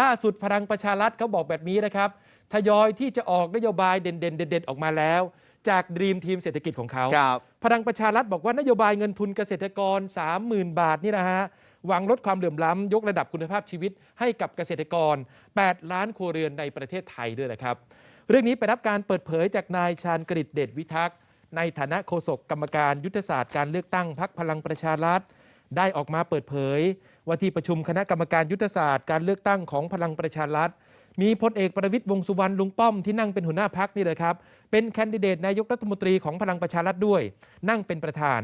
ล่าสุดพลังประชารัฐเขาบอกแบบนี้นะครับ ทยอยที่จะออกนโยบายเด่นๆเด่นๆออกมาแล้ว จากดีมทีมเศรษฐกิจของเขาครับพลังประชารัฐบอกว่านโยบายเงินทุนเกษตรกร 30,000 บาทนี่นะฮะหวังลดความเหลื่อมล้ำ ยกระดับคุณภาพชีวิตให้กับเกษตรกร 8 ล้านครัวเรือนในประเทศไทยด้วยนะครับ เรื่องนี้ไปรับการเปิดเผยจากนายชาญกฤษเดชวิทักษ์ในฐานะโฆษกกรรมการยุทธศาสตร์การเลือกตั้งพักพลังประชารัฐ ได้ออกมาเปิดเผย ว่าที่ประชุมคณะกรรมการยุทธศาสตร์การเลือกตั้งของพลังประชารัฐ มีพลเอกประวิตยวงษ์สุวรรณลุงป้อมที่นั่งเป็นหัวหน้าพักนี่เลยครับ เป็นแคนดิเดตนายกรัฐมนตรีของพลังประชารัฐด้วย นั่งเป็นประธาน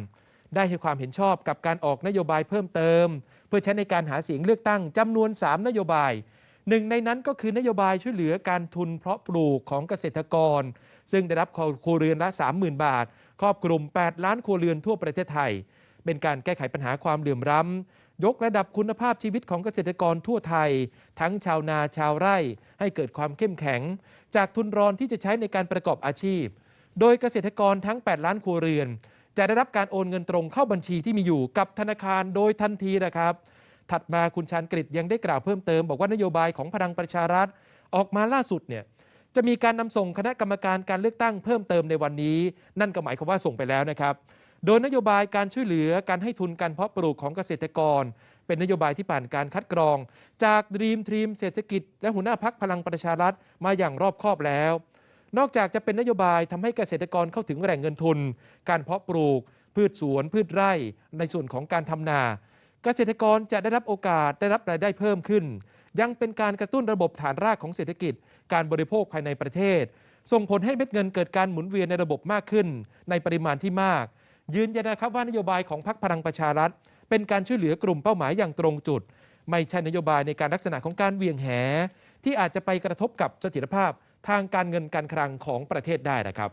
ได้ให้ความเห็นชอบกับการออกนโยบายเพิ่มเติม เพื่อใช้ในการหาเสียงเลือกตั้งจำนวน 3 นโยบายหนึ่งในนั้นก็คือนโยบายช่วยเหลือการทุนเพาะปลูกของเกษตรกร ซึ่งได้รับครัวเรือนละ 30,000 บาท ครอบคลุม 8 ล้านครัวเรือนทั่วประเทศไทย เป็นการแก้ไขปัญหาความเหลื่อมล้ำยกระดับคุณภาพชีวิตของเกษตรกรทั่วไทย ทั้งชาวนาชาวไร่ ให้เกิดความเข้มแข็ง จากทุนรอนที่จะใช้ในการประกอบอาชีพ โดยเกษตรกรทั้ง 8 ล้านครัวเรือน จะได้รับการโอนเงินตรงเข้าบัญชีที่มีอยู่กับธนาคารโดยทันทีนะครับถัดมาคุณชาญกฤษยังได้กล่าวเพิ่มเติม บอกว่านโยบายของพลังประชารัฐ ออกมาล่าสุดเนี่ยจะมีการนำส่งคณะกรรมการการเลือกตั้งเพิ่มเติมในวันนี้ นั่นก็หมายความว่าส่งไปแล้วนะครับ โดยนโยบายการช่วยเหลือการให้ทุนการเพาะปลูกของเกษตรกร เป็นนโยบายที่ผ่านการคัดกรอง จากดีมทีมเศรษฐกิจ และหัวหน้าพักพลังประชารัฐมาอย่างรอบคอบแล้ว นอกจากจะเป็นนโยบายทำให้เกษตรกรเข้าถึงแหล่งเงินทุน การเพาะปลูก พืชสวน พืชไร่ ในส่วนของการทำนา เกษตรกรจะได้รับโอกาสได้รับรายได้เพิ่มขึ้น ยังเป็นการกระตุ้นระบบฐานรากของเศรษฐกิจ การบริโภคภายในประเทศ ส่งผลให้เม็ดเงินเกิดการหมุนเวียนในระบบมากขึ้น ในปริมาณที่มาก ยืนยันนะครับว่านโยบายของพรรคพลังประชารัฐ เป็นการช่วยเหลือกลุ่มเป้าหมายอย่างตรงจุด ไม่ใช่นโยบายในการลักษณะของการเวียงแห ที่อาจจะไปกระทบกับเสถียรภาพทางการเงินการคลังของประเทศได้นะครับ